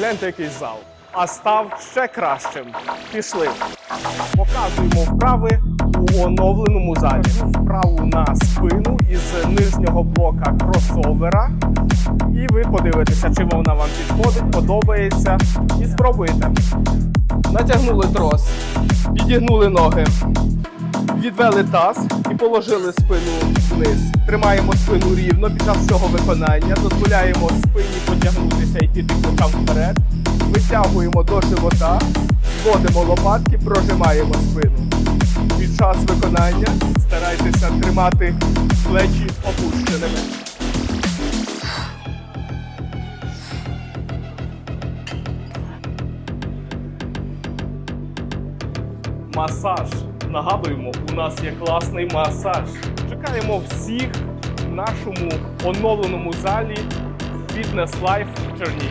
Гляньте, який зал. А став ще кращим. Пішли. Показуємо вправи у оновленому залі. Вправу на спину із нижнього блока кросовера. І ви подивитеся, чи вона вам підходить, подобається. І спробуєте. Натягнули трос, підігнули ноги, відвели таз і положили спину вниз. Тримаємо спину рівно під час всього виконання, дозволяємо спині потягнутися і піти бокам вперед. Витягуємо до живота, зводимо лопатки, прожимаємо спину. Під час виконання старайтеся тримати плечі опущеними. Масаж. Нагадуємо, у нас є класний масаж. Чекаємо всіх в нашому оновленому залі Fitness Life Чернігівськ.